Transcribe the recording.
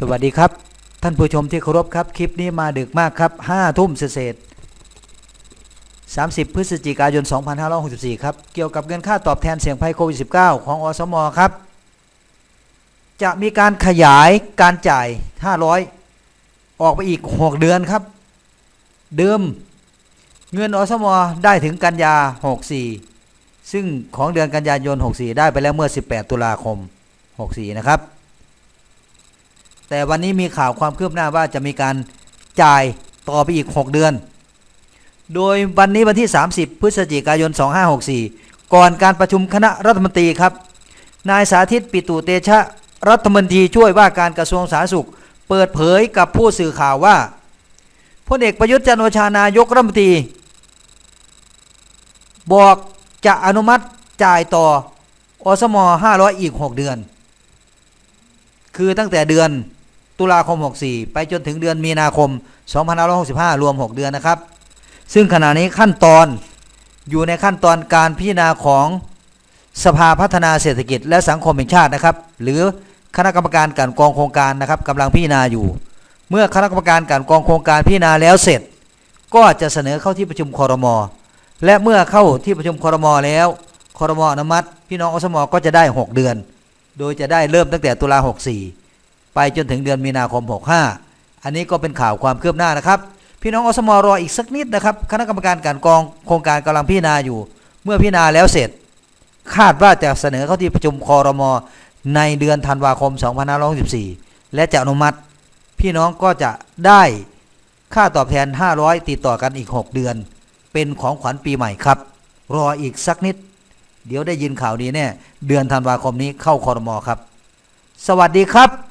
สวัสดีครับ ท่านผู้ชมที่เคารพครับ คลิปนี้มาดึกมากครับ5ทุ่มเศษๆ30พฤศจิกายน 2564 ครับ เกี่ยวกับเงินค่าตอบแทนเสี่ยงภัยโควิด -19 ของอสมครับ จะมีการขยายการจ่าย 500 ออกไปอีก 6 เดือนครับ เดิมเงินอสมได้ถึงกันยา 64 ซึ่งของเดือนกันยายน 64 ได้ไปแล้วเมื่อ 18 ตุลาคม 64 นะครับ แต่วันนี้มีข่าวความคืบหน้าว่าจะมีการจ่ายต่อไปอีก 6 เดือน โดยวันนี้วันที่ 30 พฤศจิกายน 2564 ก่อนการประชุมคณะรัฐมนตรีครับ นายสาธิตปิตุเตชะรัฐมนตรีช่วยว่าการกระทรวงสาธารณสุข เปิดเผยกับผู้สื่อข่าวว่าพลเอกประยุทธ์จันโอชานายกรัฐมนตรี บอกจะอนุมัติจ่ายต่ออสม 500 อีก 6 เดือน คือตั้งแต่เดือน ตุลาคม 64 ไปจนถึงเดือนมีนาคม 2565 รวม 6 เดือนนะครับ ซึ่งขณะนี้ขั้นตอนอยู่ในขั้นตอนการพิจารณาของสภาพัฒนาเศรษฐกิจและสังคมแห่งชาตินะครับ หรือคณะกรรมการกลันกองโครงการนะครับกำลังพิจารณาอยู่ เมื่อคณะกรรมการกลันกองโครงการพิจารณาแล้วเสร็จ ก็จะเสนอเข้าที่ประชุมคอรมอและเมื่อเข้าที่ประชุมคอรมอแล้วคอรมออนุมัติ พี่น้องอสมก็จะได้ 6 เดือน โดยจะได้เริ่มตั้งแต่ตุลา64 ไปจนถึงเดือนมีนาคม 65 อันนี้ก็เป็นข่าวความคืบหน้านะครับ พี่น้องอสมรออีกสักนิดนะครับ คณะกรรมการกลันกองโครงการกำลังพิจารณาอยู่ เมื่อพิจารณาแล้วเสร็จ คาดว่าจะเสนอเข้าที่ประชุมคอรมอในเดือนธันวาคม 2564 และจะอนุมัติ พี่น้องก็จะได้ค่าตอบแทน 500 ติดต่อกันอีก 6 เดือน เป็นของขวัญปีใหม่ครับ รออีกสักนิด เดี๋ยวได้ยินข่าวดีแน่ เดือนธันวาคมนี้เข้าคอรมอครับ สวัสดีครับ